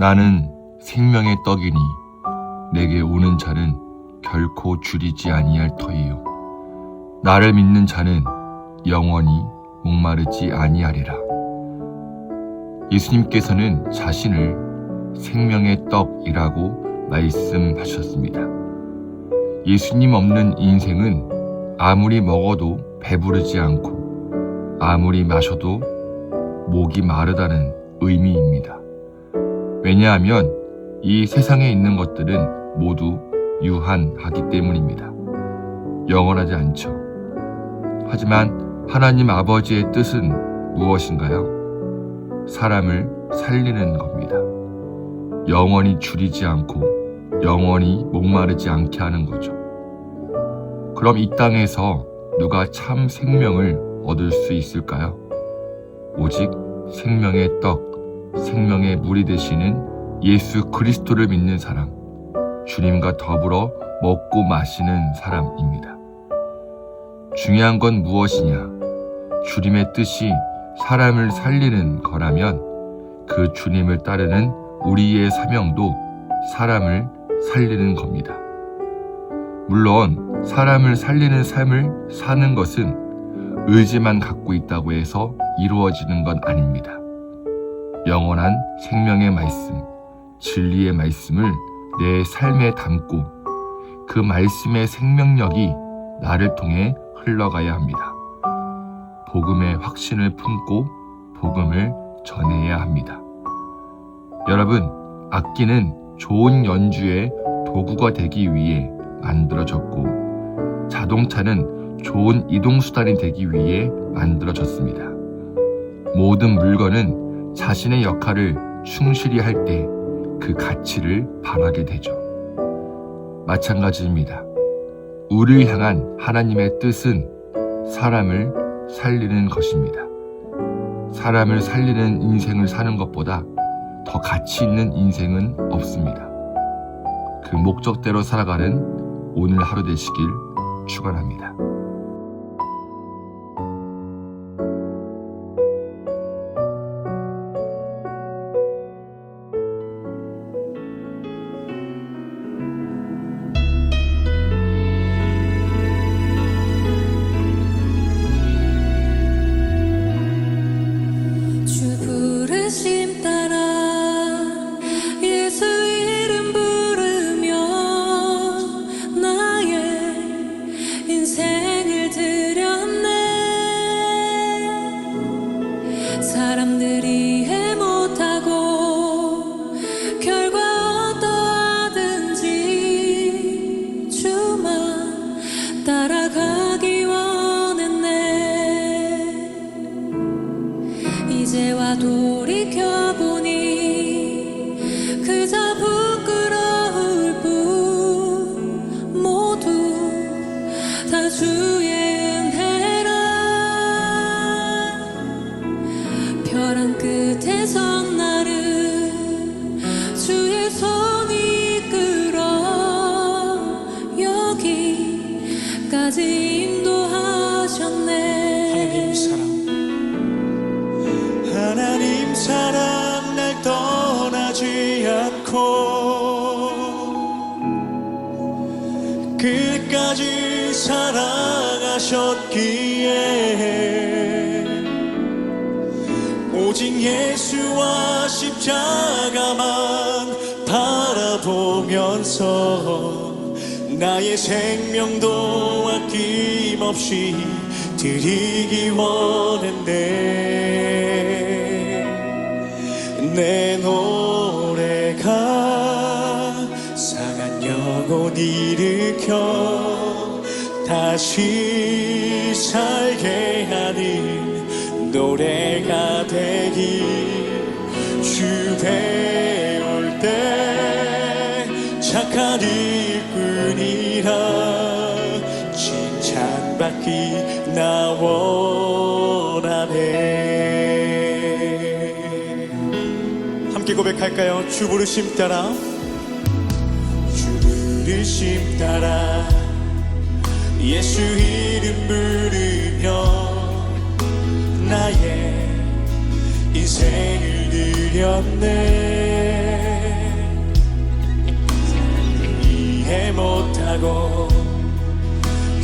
나는 생명의 떡이니 내게 오는 자는 결코 줄이지 아니할 터이요 나를 믿는 자는 영원히 목마르지 아니하리라 예수님께서는 자신을 생명의 떡이라고 말씀하셨습니다. 예수님 없는 인생은 아무리 먹어도 배부르지 않고 아무리 마셔도 목이 마르다는 의미입니다. 왜냐하면 이 세상에 있는 것들은 모두 유한하기 때문입니다. 영원하지 않죠. 하지만 하나님 아버지의 뜻은 무엇인가요? 사람을 살리는 겁니다. 영원히 줄이지 않고 영원히 목마르지 않게 하는 거죠. 그럼 이 땅에서 누가 참 생명을 얻을 수 있을까요? 오직 생명의 떡, 생명의 물이 되시는 예수 그리스도를 믿는 사람, 주님과 더불어 먹고 마시는 사람입니다. 중요한 건 무엇이냐? 주님의 뜻이 사람을 살리는 거라면 그 주님을 따르는 우리의 사명도 사람을 살리는 겁니다. 물론 사람을 살리는 삶을 사는 것은 의지만 갖고 있다고 해서 이루어지는 건 아닙니다. 영원한 생명의 말씀, 진리의 말씀을 내 삶에 담고 그 말씀의 생명력이 나를 통해 흘러가야 합니다. 복음의 확신을 품고 복음을 전해야 합니다. 여러분, 악기는 좋은 연주의 도구가 되기 위해 만들어졌고 자동차는 좋은 이동수단이 되기 위해 만들어졌습니다. 모든 물건은 자신의 역할을 충실히 할 때 그 가치를 발하게 되죠. 마찬가지입니다. 우리를 향한 하나님의 뜻은 사람을 살리는 것입니다. 사람을 살리는 인생을 사는 것보다 더 가치 있는 인생은 없습니다. 그 목적대로 살아가는 오늘 하루 되시길 축원합니다. 이제와 돌이켜보 끝까지 사랑하셨기에 오직 예수와 십자가만 바라보면서 나의 생명도 아낌없이 드리기 원했네. 내노 영혼 일으켜 다시 살게 하는 노래가 되기 주 배울 때 착한 일꾼이라 칭찬받기 나 원하네 함께 고백할까요? 주 부르심 따라 주 부르심 따라 예수 이름 부르며 나의 인생을 드렸네. 이해 못하고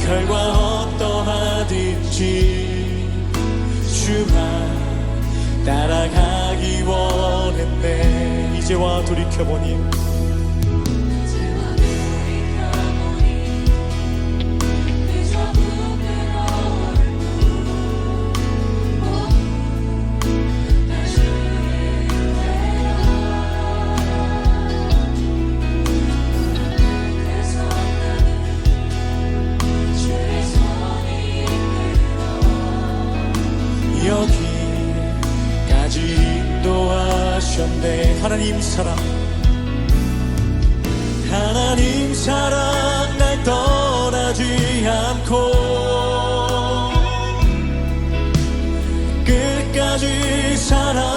결과 어떠하든지 주만 따라가기 원했네. 이제와 돌이켜보니 하나님 사랑. 하나님 사랑 날 떠나지 않고 끝까지 사랑하셨기에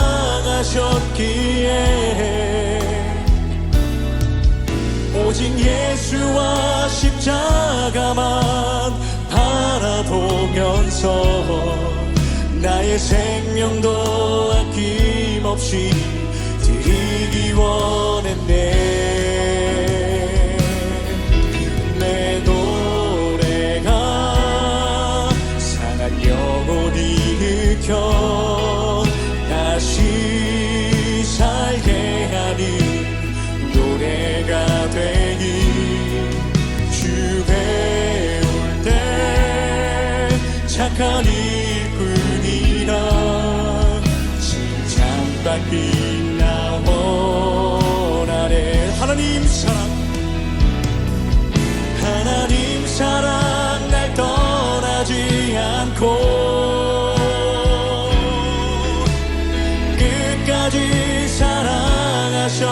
오직 예수와 십자가만 바라보면서 나의 생명도 아낌없이 드리기 원했네. 내 노래가 상한 영혼 일으켜 다시 살게 하는 노래가 되니 주 배울 때 착한 일꾼이라 칭찬받기 하나님 사랑. 하나님 사랑 날 떠나지 않고. 끝까지 사랑하셨기에.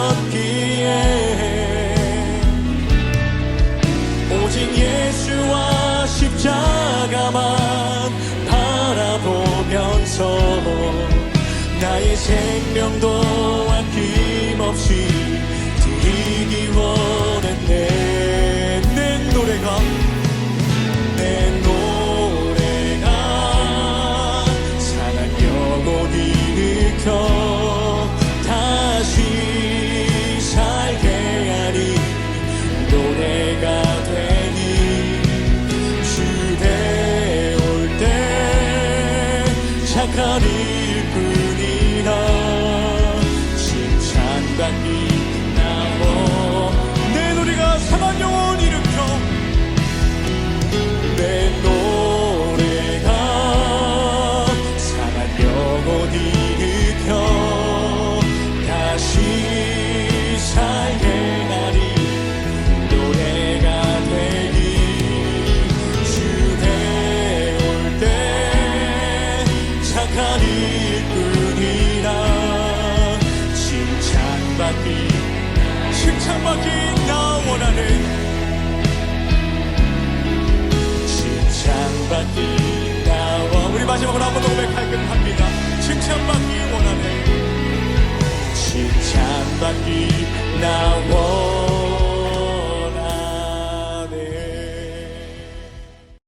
오직 예수와 십자가만 바라보면서 나의 생명도 아낌없이 내 back, now.